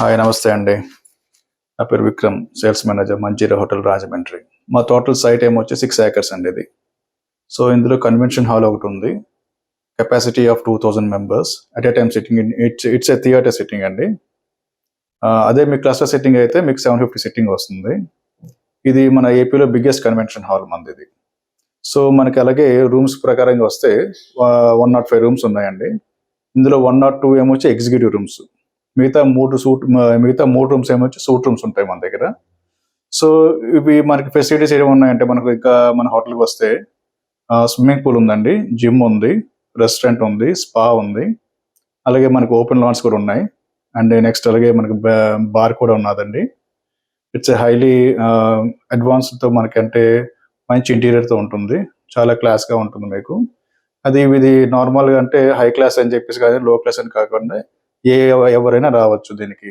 Hi నమస్తే అండి. నా పేరు Vikram sales manager Manjeera hotel Rajahmundry. మా టోటల్ సైట్ ఏమొచ్చి సిక్స్ ఏకర్స్ అండి ఇది. సో ఇందులో కన్వెన్షన్ హాల్ ఒకటి ఉంది. Capacity of two thousand members at a time sitting it's it's a theatre sitting అండి. అదే మీ క్లస్టర్ సిట్టింగ్ అయితే మీకు సెవెన్ ఫిఫ్టీ సిట్టింగ్ వస్తుంది. ఇది మన ఏపీలో బిగ్గెస్ట్ కన్వెన్షన్ హాల్ మనది ఇది. సో మనకి అలాగే రూమ్స్ ప్రకారంగా వస్తే వన్ నాట్ ఫైవ్ రూమ్స్ ఉన్నాయండి. ఇందులో వన్ నాట్ టూ ఏమొచ్చి ఎగ్జిక్యూటివ్ రూమ్స్ మిగతా మూడు సూట్ మిగతా మూడు రూమ్స్ ఏమొచ్చి సూట్ రూమ్స్ ఉంటాయి మన దగ్గర. సో ఇవి మనకి ఫెసిలిటీస్ ఏమి ఉన్నాయంటే మనకు ఇంకా మన హోటల్కి వస్తే స్విమ్మింగ్ పూల్ ఉందండి జిమ్ ఉంది రెస్టారెంట్ ఉంది స్పా ఉంది. అలాగే మనకి ఓపెన్ లాన్స్ కూడా ఉన్నాయి. అండ్ నెక్స్ట్ అలాగే మనకి బార్ కూడా ఉన్నదండి. ఇట్స్ హైలీ అడ్వాన్స్తో మనకి అంటే మంచి ఇంటీరియర్తో ఉంటుంది. చాలా క్లాస్గా ఉంటుంది మీకు. అది ఇది నార్మల్గా అంటే హై క్లాస్ అని చెప్పేసి కానీ లో క్లాస్ అని కాకుండా ఏ ఎవరైనా రావచ్చు దీనికి.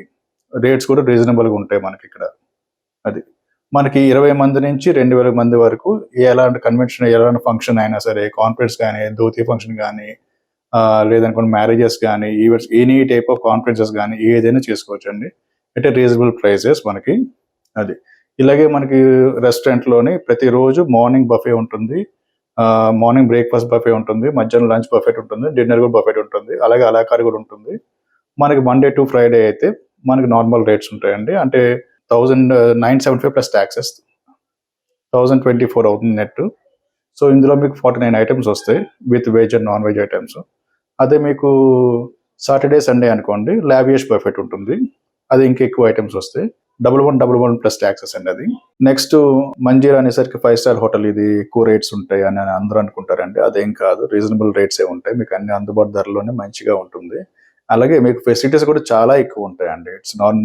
రేట్స్ కూడా రీజనబుల్గా ఉంటాయి మనకి ఇక్కడ. అది. మనకి ఇరవై మంది నుంచి రెండు వేల మంది వరకు ఎలాంటి కన్వెన్షన్ ఎలాంటి ఫంక్షన్ అయినా సరే కాన్ఫరెన్స్ కానీ ధోతి ఫంక్షన్ కానీ లేదనుకోండి మ్యారేజెస్ కానీ events any type of conferences కానీ ఏదైనా చేసుకోవచ్చు అండి అంటే రీజనబుల్ ప్రైసెస్ మనకి. అది. ఇలాగే మనకి రెస్టారెంట్లోని ప్రతిరోజు మార్నింగ్ బఫే ఉంటుంది. మార్నింగ్ బ్రేక్ఫాస్ట్ బఫే ఉంటుంది. మధ్యాహ్నం లంచ్ బఫెట్ ఉంటుంది. డిన్నర్ కూడా బఫెట్ ఉంటుంది. అలాగే అలాకారి కూడా ఉంటుంది. మనకి మండే టు ఫ్రైడే అయితే మనకి నార్మల్ రేట్స్ ఉంటాయండి. అంటే thousand nine seventy five plus taxes thousand twenty four అవుతుంది నెట్ సో ఇందులో మీకు ఫార్టీ నైన్ ఐటమ్స్ వస్తాయి with veg and non veg items అదే మీకు సాటర్డే సండే అనుకోండి లావియస్ బఫెట్ ఉంటుంది. అది ఇంకా ఎక్కువ ఐటమ్స్ వస్తాయి. Double one double one plus taxes అండి అది. నెక్స్ట్ మంజీరా అనేసరికి ఫైవ్ స్టార్ హోటల్ ఇది ఎక్కువ రేట్స్ ఉంటాయి అని అందరూ అనుకుంటారండి. అదేం కాదు రీజనబుల్ రేట్స్ ఉంటాయి. మీకు అన్ని అందుబాటు ధరలోనే మంచిగా ఉంటుంది. అలాగే మీకు ఫెసిలిటీస్ కూడా చాలా ఎక్కువ ఉంటాయండి. ఇట్స్ నాన్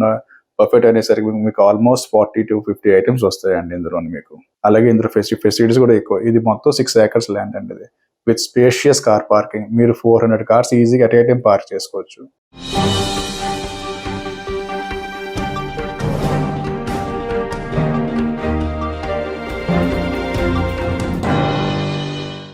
పర్ఫెక్ట్ అనేసరికి మీకు almost forty to fifty items వస్తాయండి ఇందులో మీకు. అలాగే ఇందులో ఫెసి ఫెసిలిటీస్ కూడా ఎక్కువ. ఇది మొత్తం సిక్స్ ఏకర్స్ ల్యాండ్ అండి ఇది. విత్ స్పేషియస్ కార్ పార్కింగ్ మీరు ఫోర్ హండ్రెడ్ కార్స్ ఈజీగా అట్ ఏ టైం పార్క్ చేసుకోవచ్చు.